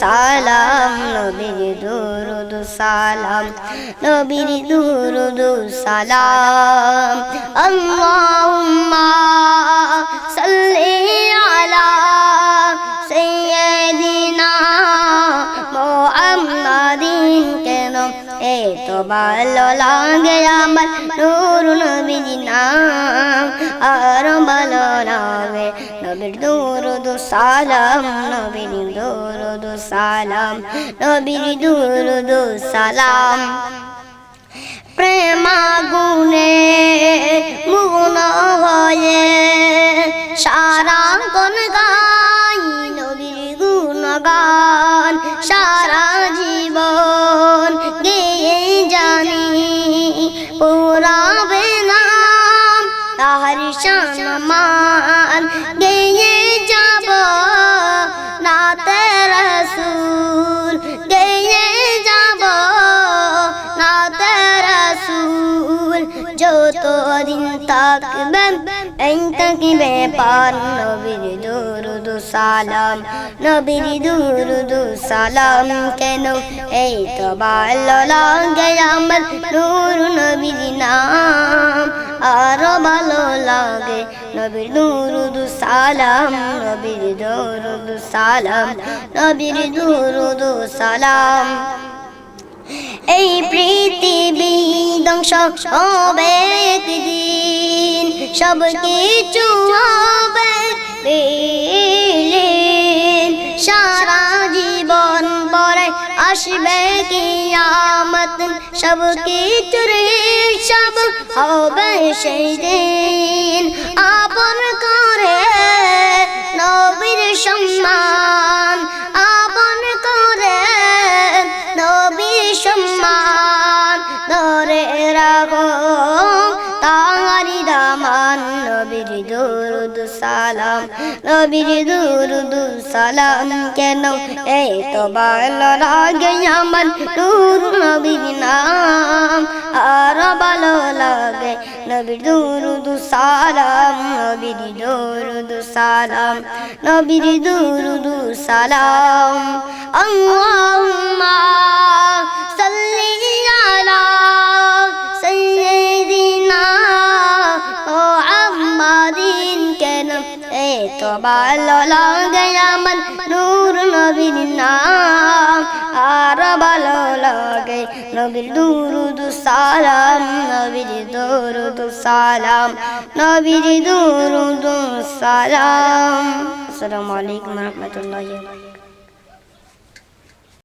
সালাম, নবীর দুরুদু সালাম, নবীর দুরুদু সালাম। আল্লাহুম্মা সাল্লি আলা সাইয়্যিদিনা মুহাম্মাদিন। কেন? এত ভালো লাগে আমার নূর নবীর নাম। আর ভালো লাগে নবীর দুরুদ সালাম, নবীর সালাম, নবীর দুরুদ সালাম। প্রেমা গুনে মুন হয়ে সারা গন গাই, নবীর গুণ গান সারা জীবন গেয়ে জানি, পুরাবে নাম, তাহার সম্মান। গেয়ে দিন থাকবেন এই থাকিবে পার নবীর দুরুদ সালাম নবীর দুরুদ সালাম কেন এই তো ভালো লাগে আমার নূর নবীর নাম আরও ভালো লাগে নবীর দুরুদ সালাম নবীর দুরুদ সালাম নবীর দুরুদ সালাম এই পৃথিবী ধ্বংস হবে একদিন সব কিছু হবে। সারা জীবন পরে আসবে কিয়ামত। সব কিছুর সব হবে সেই দিন। আপন করে নবীর সম্মান, আপন করে নবীর সম্মান। নবীর দুরুদ সালাম, নবীর দুরুদ সালাম কেন? এই তো ভালো লাগে আমার নূর নবীর নাম, আর ভালো লাগে নবীর দুরুদ সালাম, নবীর দুরুদ সালাম, নবীর দুরুদ সালাম। আল্লাহুম্মা ভালো লাগে আমার নূর নবীর নাম। আর ভালো লাগে নবীর দুরুদ সালাম, নবীর দুরুদ সালাম, নবীর দুরুদ সালাম। আসসালামু আলাইকুম রহমতুল্লাহ।